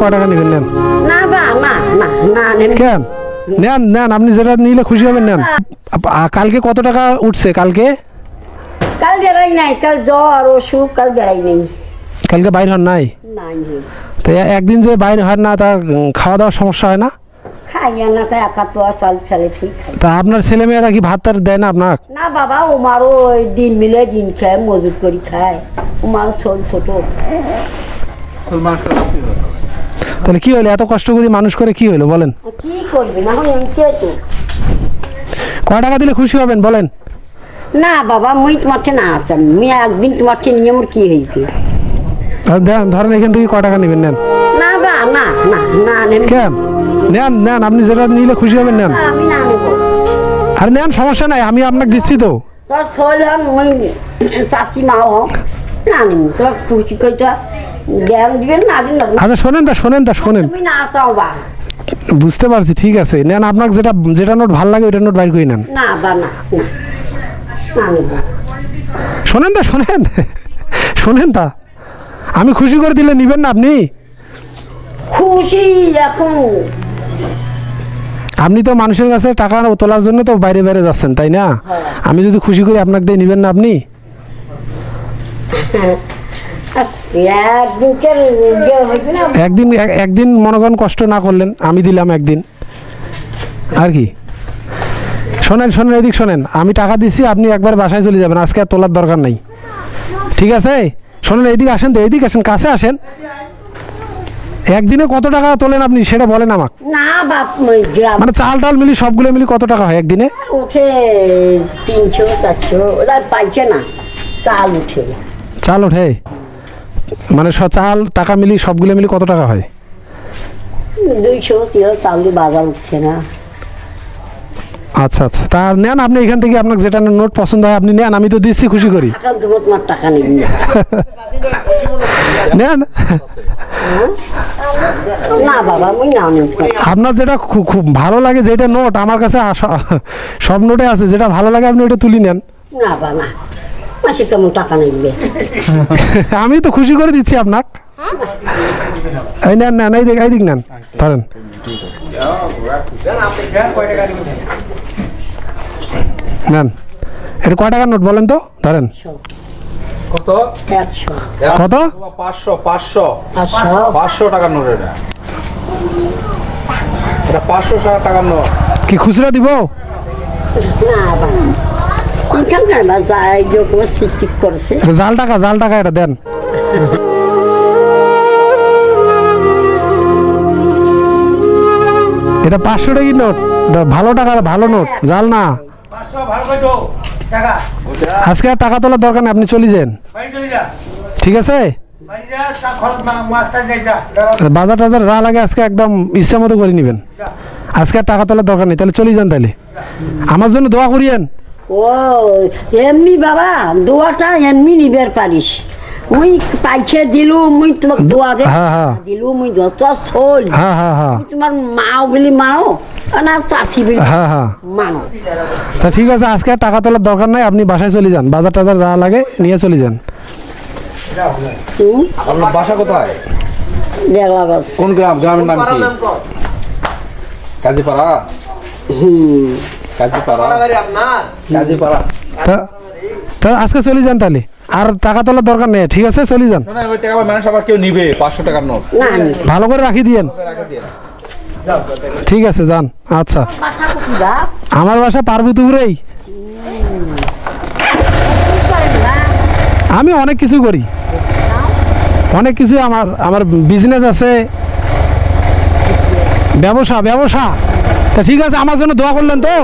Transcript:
ক টাকা নেবেন নেন। না বা না না না নেন। কেন? নেন নেন আপনি যেটা নিলে খুশি হবেন নেন। কালকে কত টাকা উঠছে কালকে? কাল বেড়াই নাই কাল জ্বর অসুখ কাল বেড়াই নেই। কালকে বাইর হন নাই? নাই তো একদিন যে বাইর হয় না তা খাওয়া দাওয়ার সমস্যা হয় না? তা আপনার ছেলে মেয়েরা কি ভাত টাত দেয় না আপনার? না বাবা ও মারও ওই দিন মিলে দিন খায় মজুর করি খায়। ও মারও ছোট। ছোট তাহলে কি হলো? এত কষ্ট করে মানুষ করে কি হলো? বলেন। কি করবি? না এমনি তো ক টাকা দিলে খুশি হবেন? বলেন। না বাবা মুই তোমার থেকে না আসতাম মুই একদিন তোমার থেকে নিয়ে মোর কি আর দেন ধরেন এখান থেকে ক টাকা নেবেন? নেন। না বা না না না নেন। কেন? নেন নেন আপনি যেটা নিলে খুশি হবেন নেন। আমি না নেব। আর নেন সমস্যা নাই আমি আপনাকে দিচ্ছি তো। তোর শৈল হন মুই চাষি মা হোক না নেব। তোর খুশি করে তো জ্ঞান দিবেন না দিন না আচ্ছা শোনেন তা শোনেন তা শোনেন। তুমি না বা। বুঝতে পারছি ঠিক আছে। নেন আপনাকে যেটা যেটা নোট ভালো লাগে ওইটা নোট বাইর করে নেন। না বা না শোনেন তা শোনেন। শোনেন তা। আমি খুশি করে দিলে নিবেন না আপনি? খুশি এখন। আপনি তো মানুষের কাছে টাকা তোলার জন্য তো বাইরে বাইরে যাচ্ছেন তাই না? আমি যদি খুশি করি আপনাকে দিয়ে নিবেন না আপনি? একদিন একদিন মনে করেন কষ্ট না করলেন আমি দিলাম একদিন। আর কি? শোনেন শোনেন এদিক শোনেন। আমি টাকা দিচ্ছি আপনি একবার বাসায় চলে যাবেন আজকে আর তোলার দরকার নাই। ঠিক আছে? শোনেন এইদিকে আসেন তো এইদিকে আসেন কাছে আসেন। একদিনে কত টাকা তোলেন আপনি সেটা বলেন আমাকে। না বাপ মানে চাল টাল মিলি সবগুলো মিলি কত টাকা হয় একদিনে? উঠে তিনশো চারশো ওরা পাইছে না। চাল উঠে। চাল ওঠে? মানে চাল টাকা মিলি সবগুলো মিলি কত টাকা হয়? দুইশো চাল বাজার উঠছে না। আচ্ছা আচ্ছা। তা নেন আপনি এখান থেকে আপনাকে যেটা নোট পছন্দ হয় আপনি নেন আমি তো দিচ্ছি খুশি করি। টাকা নেন। আপনার যেটা খুব ভালো লাগে যেটা নোট আমার কাছে সব নোটে আছে যেটা ভালো লাগে আপনি ওটা তুলি নেন। না। মাসে তেমন টাকা নেবে আমি তো খুশি করে দিচ্ছি আপনার। এই নেন নেন এই দিক এই দিক নেন ধরেন। নেন এটা কয় টাকার নোট বলেন তো ধরেন। কত? পাঁচশো পাঁচশো। পাঁচশো। টাকার নোট এটা। এটা পাঁচশো টাকার নোট। কি খুচরা দিব? না জাল টাকা জাল টাকা এটা দেন। এটা পাঁচশো টাকি নোট। ভালো টাকার ভালো নোট জাল না। টাকা। আজকে আর টাকা তোলার দরকার নেই আপনি চলে যান। বাড়ি চলে যা। ঠিক আছে? বাজার টাজার যা লাগে আজকে একদম ইচ্ছা মতো করে নেবেন। আজকে আর টাকা তোলার দরকার নেই তাহলে চলে যান তাহলে। আমার জন্য দোয়া করিয়েন। ও এমনি বাবা দোয়াটা এমনি নিবের পারিস। মুই পাইছে দিলু মুই তোমাক দোয়া দে। হ্যাঁ, হ্যাঁ। দিলু মুই যত সোল হ্যাঁ মুই তোমার মাও বলি মাও না চাষি বলি মানো। তা ঠিক আছে আজকে টাকা তোলার দরকার নাই আপনি বাসায় চলে যান। বাজার টাজার যা লাগে নিয়ে চলে যান। আপনার বাসা কোথায়? কোন গ্রাম? গ্রামের নাম কি? কাজীপাড়া? হুম। তা তা আজকে চলে যান তাহলে। আর টাকা তোলার দরকার নেই। ঠিক আছে চলে যান। ভালো করে রাখি দিয়েন দিয়ে। ঠিক আছে যান। আচ্ছা। আমার বাসা পার্বতীপুরেই আমি অনেক কিছু করি। অনেক কিছু আমার আমার বিজনেস আছে। ব্যবসা ব্যবসা। তা ঠিক আছে আমার জন্য দোয়া করলেন তো?